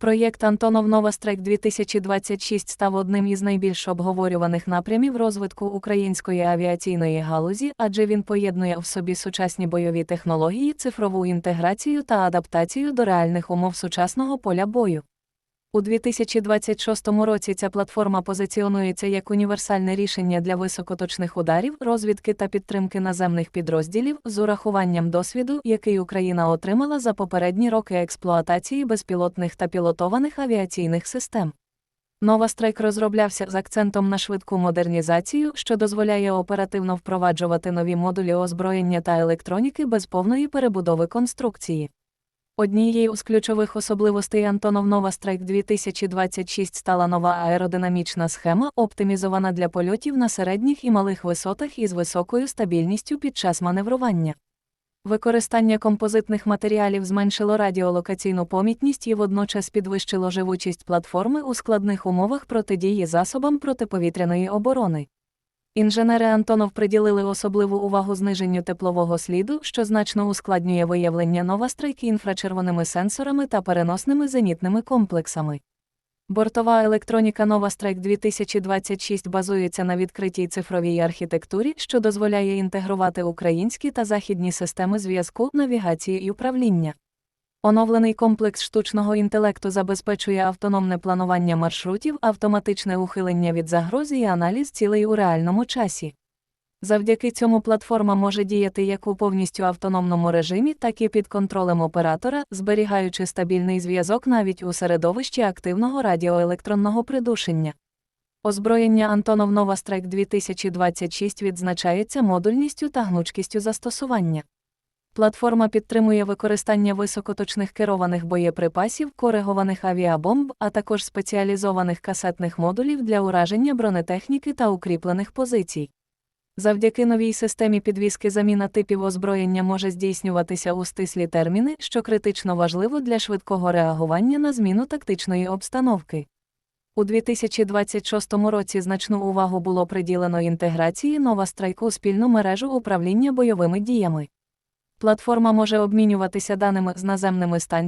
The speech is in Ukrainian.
Проєкт Антонов Нова Страйк 2026 став одним із найбільш обговорюваних напрямів розвитку української авіаційної галузі, адже він поєднує в собі сучасні бойові технології, цифрову інтеграцію та адаптацію до реальних умов сучасного поля бою. У 2026 році ця платформа позиціонується як універсальне рішення для високоточних ударів, розвідки та підтримки наземних підрозділів з урахуванням досвіду, який Україна отримала за попередні роки експлуатації безпілотних та пілотованих авіаційних систем. Нова страйк розроблявся з акцентом на швидку модернізацію, що дозволяє оперативно впроваджувати нові модулі озброєння та електроніки без повної перебудови конструкції. Однією з ключових особливостей Антонов Страйк 2026 стала нова аеродинамічна схема, оптимізована для польотів на середніх і малих висотах із високою стабільністю під час маневрування. Використання композитних матеріалів зменшило радіолокаційну помітність і водночас підвищило живучість платформи у складних умовах протидії засобам протиповітряної оборони. Інженери Антонов приділили особливу увагу зниженню теплового сліду, що значно ускладнює виявлення новастройки інфрачервоними сенсорами та переносними зенітними комплексами. Бортова електроніка Новастрайк 2026 базується на відкритій цифровій архітектурі, що дозволяє інтегрувати українські та західні системи зв'язку, навігації і управління. Оновлений комплекс штучного інтелекту забезпечує автономне планування маршрутів, автоматичне ухилення від загроз і аналіз цілей у реальному часі. Завдяки цьому платформа може діяти як у повністю автономному режимі, так і під контролем оператора, зберігаючи стабільний зв'язок навіть у середовищі активного радіоелектронного придушення. Озброєння Антонов Нова Страйк 2026 відзначається модульністю та гнучкістю застосування. Платформа підтримує використання високоточних керованих боєприпасів, коригованих авіабомб, а також спеціалізованих касетних модулів для ураження бронетехніки та укріплених позицій. Завдяки новій системі підвізки заміна типів озброєння може здійснюватися у стислі терміни, що критично важливо для швидкого реагування на зміну тактичної обстановки. У 2026 році значну увагу було приділено інтеграції нова страйку спільну мережу управління бойовими діями. Платформа може обмінюватися даними з наземними станціями.